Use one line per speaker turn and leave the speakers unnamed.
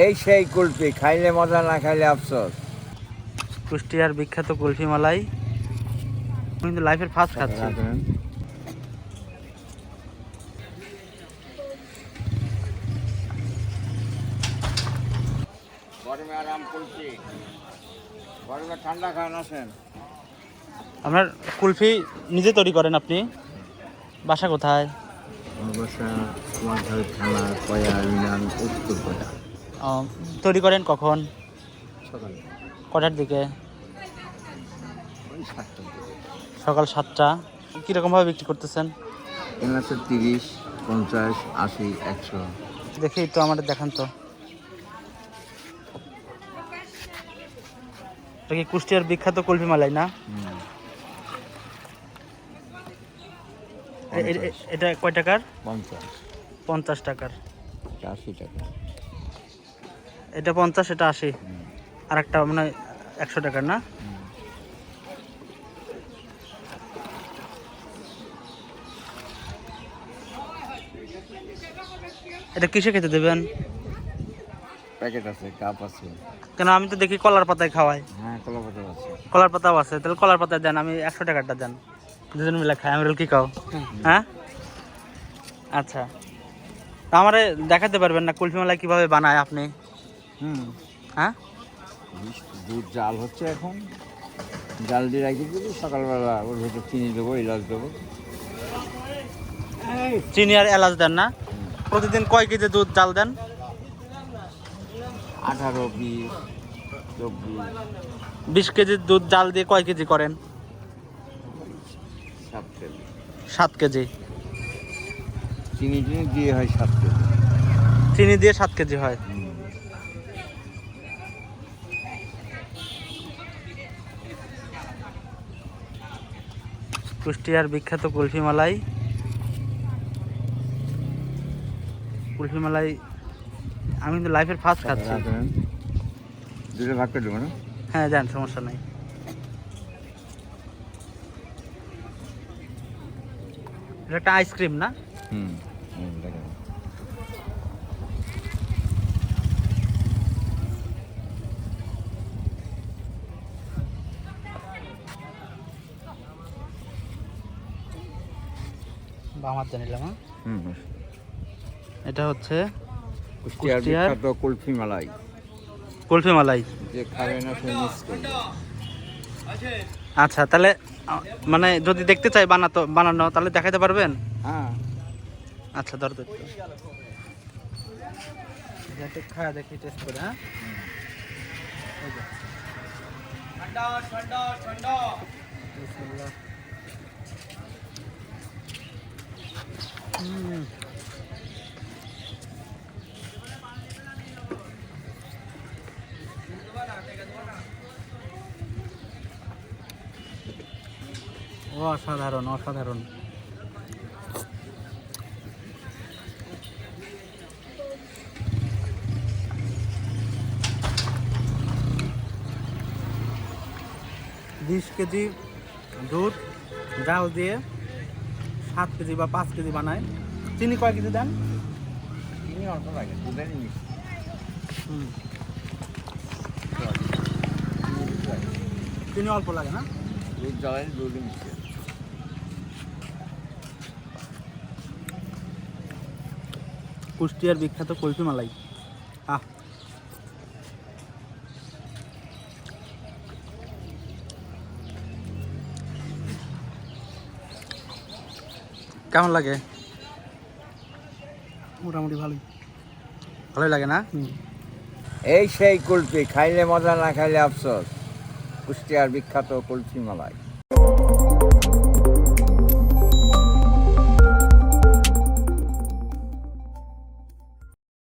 এই সেই কুলপি খাইলে মজা না খাইলে আফসোস।
কুষ্টিয়ার বিখ্যাত কুলফি মালাই। কিন্তু লাইফের ফার্স্ট খাচ্ছি।
গরমে আরাম কুলপি গরমে ঠান্ডা খান আসেন।
আপনার কুলফি নিজে তৈরি করেন আপনি? বাসা কোথায়?
কুমারঘাট থানা কয়া ইউনিয়ন উত্তর কয়া
তৈরি করেন কখন?
সকালে।
কটার দিকে? সকাল সাতটা। কীরকমভাবে বিক্রি করতেছেন?
আছে তিরিশ পঞ্চাশ আশি একশো।
দেখি একটু আমাদের দেখান তো। কি কুষ্টিয়ার বিখ্যাত কুলফি মালাই না? এটা কয় টাকার?
পঞ্চাশ।
পঞ্চাশ টাকার।
আশি টাকা।
এটা পঞ্চাশ এটা আশি। আর একটা মানে একশো টাকার না? এটা কিসে খেতে দেবেন?
প্যাকেট আছে কাপ আছে।
কেন আমি তো দেখি কলার পাতায় খাওয়াই
হ্যাঁ কলা পাতা আছে।
কলার পাতাও আছে। তাহলে কলার পাতায় দেন আমি একশো টাকারটা দেন। দুজন মিলে খাই আমি কি খাও? হ্যাঁ? আচ্ছা। তা আমারে দেখাতে পারবেন না কুলফি মালাই কীভাবে বানায় আপনি?
হুম।
হ্যাঁ
দুধ জাল হচ্ছে এখন। জাল দিয়ে রাখি দিবি সকালবেলা ওর ভেতর চিনি দেবো এলাচ দেবো।
চিনি আর এলাচ দেন না? প্রতিদিন কয় কেজি দুধ জাল দেন?
আঠারো বিশ চব্বিশ।
বিশ কেজি দুধ জাল দিয়ে কয় কেজি করেন?
সাত কেজি।
সাত কেজি।
চিনি টিনি দিয়ে হয় সাত কেজি।
চিনি দিয়ে সাত কেজি হয়। কুষ্টিয়ার বিখ্যাত কুলফিমালাই। মালাই কুলফি মালাই আমি কিন্তু লাইফের ফার্স্ট খাচ্ছি।
রাখেন। দুটো ভাগ করে দেবো না?
হ্যাঁ যান সমস্যা নাই। এটা একটা আইসক্রিম না?
হুম হুম, দেখেন
বা আমার জানিলাম হ্যাঁ? এটা হচ্ছে
কুষ্টিয়ার বিখ্যাত কুলফি মালাই
কুলফি মালাই
যে খাবে না সে মিস করবে
আচ্ছা তাহলে মানে যদি দেখতে চাই বানাতো বানানো তাহলে দেখাতে পারবেন
হ্যাঁ
আচ্ছা ধর তো একটু। যাতে খাওয়া দেখি টেস্ট করে হ্যাঁ এই যে। বিসমিল্লাহ। অসাধারণ অসাধারণ। বিশ কেজি দুধ জাল দিয়ে সাত কেজি বা পাঁচ কেজি বানায়। চিনি কয় কেজি দেন?
চিনি অল্প লাগে দুধেরই মিষ্টি।
হুম। চিনি অল্প লাগে না?
দুধ জ্বালাই দুধই মিষ্টি
কুষ্টিয়ার বিখ্যাত কুলফি মালাই। আহ। কেমন লাগে? মোটামুটি ভালোই। ভালোই লাগে না?
এই সেই কুলফি খাইলে মজা না খাইলে আফসোস। কুষ্টিয়ার বিখ্যাত কুলফি মালাই।